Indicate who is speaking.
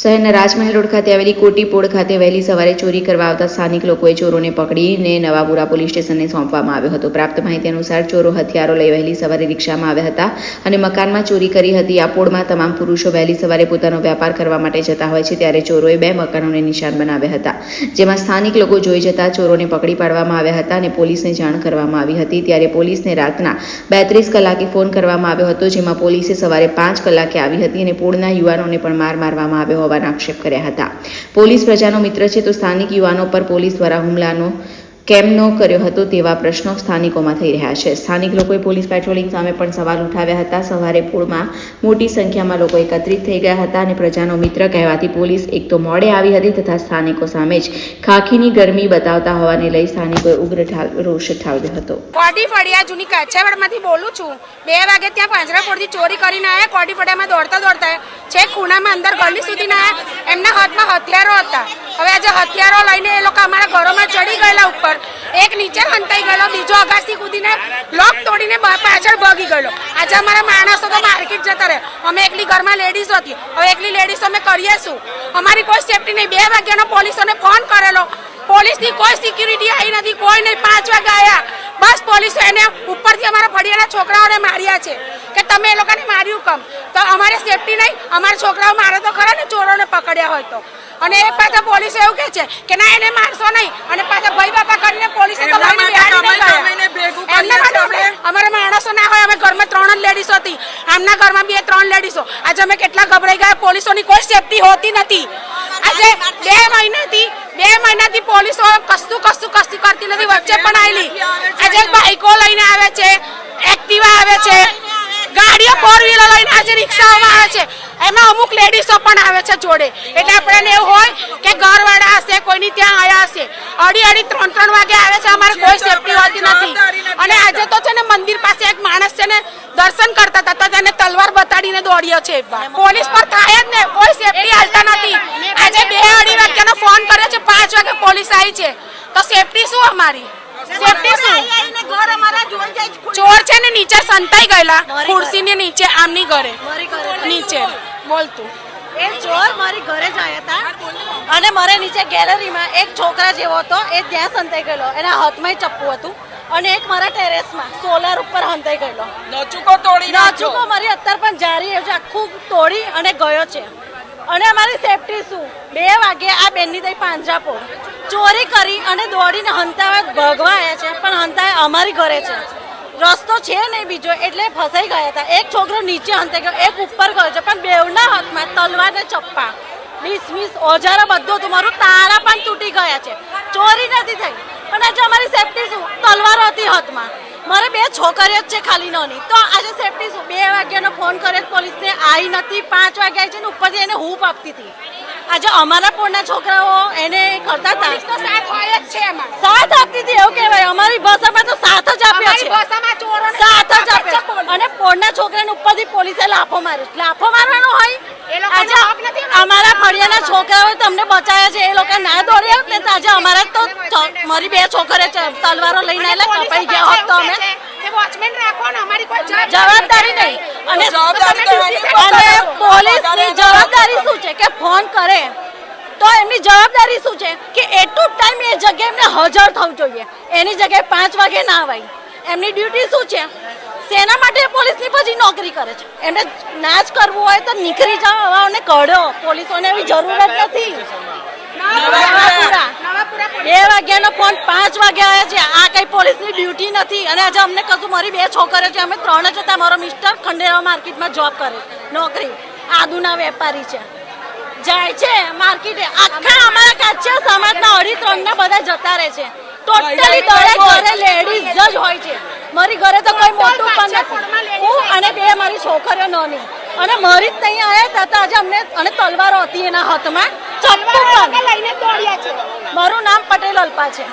Speaker 1: શહેરના રાજમહેલ રોડ ખાતે આવેલી કોટીપોળ ખાતે વહેલી સવારે ચોરી કરવા આવતા સ્થાનિક લોકોએ ચોરોને પકડીને નવાપુરા પોલીસ સ્ટેશનને સોંપવામાં આવ્યો હતો. પ્રાપ્ત માહિતી અનુસાર ચોરો હથિયારો લઈ વહેલી સવારે રિક્ષામાં આવ્યા હતા અને મકાનમાં ચોરી કરી હતી. આ પોળમાં તમામ પુરુષો વહેલી સવારે પોતાનો વ્યાપાર કરવા માટે જતા હોય છે, ત્યારે ચોરોએ બે મકાનોને નિશાન બનાવ્યા હતા. જેમાં સ્થાનિક લોકો જોઈ જતા ચોરોને પકડી પાડવામાં આવ્યા હતા અને પોલીસને જાણ કરવામાં આવી હતી. ત્યારે પોલીસને રાતના બેત્રીસ કલાકે ફોન કરવામાં આવ્યો હતો, જેમાં પોલીસે સવારે પાંચ કલાકે આવી હતી અને પોળના યુવાનોને પણ માર મારવામાં આવ્યો હોવાના આક્ષેપ કર્યા હતા. પોલીસ પ્રજાનો મિત્ર છે તો સ્થાનિક યુવાનો પર પોલીસ દ્વારા હુમલાનો કેમ ન કર્યો હતો તેવા પ્રશ્નો સ્થાનિકોમાં થઈ રહ્યા છે. સ્થાનિક લોકોએ પોલીસ પેટ્રોલિંગ સામે પણ સવાલ ઉઠાવ્યા હતા. સવારે પૂળમાં મોટી સંખ્યામાં લોકો એકત્રિત થઈ ગયા હતા અને પ્રજાનો મિત્ર કહેવાતી પોલીસ એક તો મોડે આવી હતી તથા સ્થાનિકો સામે જ ખાખીની ગરમી બતાવતા હોવાને લઈ સ્થાનિકોએ ઉગ્ર રોષ ઠાલવ્યો હતો.
Speaker 2: કોડી ફળિયા જૂની કાછાવાડમાંથી બોલું છું. બે વાગે ત્યાં પાંજરાપોળથી ચોરી કરીને આવ્યા કોડી ફળિયામાં દોડતા દોડતા છે. ખૂણામાં અંદર ગલી સુધી આવ્યા એમના હાથમાં હથિયારો હતા. હવે આજે હથિયારો લઈને એ લોકો અમારા ઘરોમાં ચડી ગયેલા ઉપર, એક નીચે હંતાઈ ગયેલો, બીજો અગાસી કૂદીને લોક તોડીને પાછળ ભાગી ગયેલો. આજે અમારા માણસો તો માર્કેટ જતા રહે. અમે એકલી ઘરમાં લેડીઝ હતી. હવે એકલી લેડીઝ અમે કરીએ શું? અમારી કોઈ સેફટી નહીં. બે વાગ્યાનો પોલીસોને ફોન કરેલો. પોલીસની કોઈ સિક્યુરિટી આવી નથી. કોઈ નહીં. પાંચ વાગે આવ્યા બસ પોલીસો એને ઉપરથી અમારા ફળિયાના છોકરાઓને માર્યા છે કે તમે એ લોકોને માર્યું કમ? તો અમારે સેફટી નહીં. અમારા છોકરાઓ મારે તો ખરા ને ચોરોને પકડ્યા હોય તો. અને એ પાછા પોલીસ એવું કહે છે કે ના એને મારશો નહીં. અને પાછા ભાઈ બાપા કરીને પોલીસે અમારા માણસો ના હોય અમે ઘરમાં ત્રણ જ લેડીસો હતી. આમના ઘરમાં બે ત્રણ લેડીઝો આજે અમે કેટલા ગભરાઈ ગયા. પોલીસોની કોઈ સેફટી હોતી નથી. આજે બે મહિનાથી બે મહિનાથી પોલીસો કશું કશું કશું કરતી નથી. વચ્ચે પણ આવેલી આજે બાઈકો લઈને આવે છે એક્ટિવા આવે છે. ગાડીઓ ફોર વ્હીલર લઈને આજે રિક્ષાઓમાં આવે છે. એમાં અમુક લેડીઝો પણ આવે છે જોડે. એટલે આપણને એવું હોય કે ઘરવાળા હશે કોઈની ત્યાં આવ્યા હશે. અઢી અઢી ત્રણ ત્રણ વાગે આવે છે અમારે કોઈ સેફટી હોતી નથી. અને આજે તો છે ને મંદિર પાસે એક માણસ છે ને દર્શન કરતા હતા તો તેને તલવાર બતાડીને દોડ્યો છે. પોલીસ પર થાય જ ને કોઈ સેફટી હાલતા નથી. આજે બે અઢી વાગ્યાનો ફોન કર્યો છે પાંચ વાગે પોલીસ આવી છે. તો સેફટી શું અમારી? સેફટી શું? ચોર છે ને નીચે સંતાઈ ગયેલા ખુરશીની નીચે આમની ઘરે. નીચે. બોલતું.
Speaker 3: એ ચોર મારી ઘરે જ આવ્યા હતા અને મારે નીચે ગેલેરીમાં એક છોકરા જેવો હતો એ ત્યાં સંતાઈ ગયેલો. એના હાથમાં ચપ્પુ હતું. અને એક મારા ટેરેસમાં સોલાર ઉપર હંતાઈ ગયેલો.
Speaker 4: નચુકો તોડી
Speaker 3: નચુકો મારી અત્યાર પણ જારી છે આખું તોડી અને ગયો છે. અને અમારી સેફટી શું? બે વાગે આ બેનની તઈ પાંજરાપોળ ચોરી કરી અને દોડીને હંતાવા ભગવા આવ્યા છે પણ હંતા અમારી ઘરે છે. રસ્તો છે નહીં બીજો, એટલે ફસાઈ ગયા હતા. એક છોકરો નીચે હંતે ગયો, એક ઉપર ગયો છે, પણ બેવના હાથમાં તલવાર ને ચપ્પા. ડિસમિસ ઓજારો બધું તમારું તારા પણ તૂટી ગયા છે. ચોરી નથી થઈ. પણ આજે અમારી સેફટી શું? તલવાર હતી હાથમાં. મારે બે છોકરીઓ જ છે ખાલી નોની. તો આજે સેફટી શું? બે વાગ્યાનો ફોન કર્યો, પોલીસને આવી નથી, પાંચ વાગ્યા છે ને ઉપરથી એને હૂપ આપતી હતી. આજે અમારા પોળના છોકરાઓ એને કરતા હતા.
Speaker 2: સાથ હોય જ છે એમાં.
Speaker 3: સાથ આપતી હતી એવું કહેવાય. અમારી ભાષામાં તો સાથ જ આપ્યો છે.
Speaker 2: ભાષામાં
Speaker 3: સાથ જ
Speaker 2: આપે
Speaker 3: આપ્યો અને પોળના છોકરાને ઉપરથી પોલીસે લાફો માર્યો. લાફો મારવાનો હોય?
Speaker 2: અમારા
Speaker 3: ફળિયાના છોકરાઓ તમને બચાવ્યા છે. એ લોકો ના દોરી હોત ને આજે અમારા તો મારી બે છોકરે તલવારો લઈને આવેલા કપાઈ ગયા હોત તો અમે. જવાબદારી નહીં. અને
Speaker 4: જવાબદારી તો એની
Speaker 3: અને
Speaker 4: પોતાની.
Speaker 3: પોલીસની જવાબદારી શું છે કે ફોન કરે તો એમની જવાબદારી શું છે? કે એટલું ટાઈમ એ જગ્યાએ એમને હાજર થવું જોઈએ. એની જગ્યાએ પાંચ વાગે ના આવાય એમની ડ્યુટી શું છે? શેના માટે પોલીસની પછી નોકરી કરે છે? એમને ના જ કરવું હોય તો નીકળી જાઓ અમને કઢો. પોલીસોને એવી જરૂરત નથી. બે વાગ્યાનો ફોન પાંચ વાગે આવે છે. આ કઈ પોલીસની ડ્યુટી નથી. અને આજે અમને કશું મારી બે છોકરીઓ છે. અમે ત્રણ જ હતા. મારો મિસ્ટર ખંડેરાવ માર્કેટમાં જોબ કરે નોકરી. આદુના વેપારી છે. જાય છે. માર્કેટે આખા અમારા કાચિયા સમાજના અઢી ત્રણ બધા જતા રહે છે. ટોટલી દરેક ઘરે લેડીઝ જ હોય છે. મારી ઘરે તો કોઈ મોટું પણ નથી. હું અને બે મારી છોકરીઓ નાની. અને મારી જ નહીં આવ્યા હતા તો આજે અમને અને તલવારો હતી એના હાથમાં. ચપ્પુ પણ. મારું નામ પટેલ અલ્પા છે.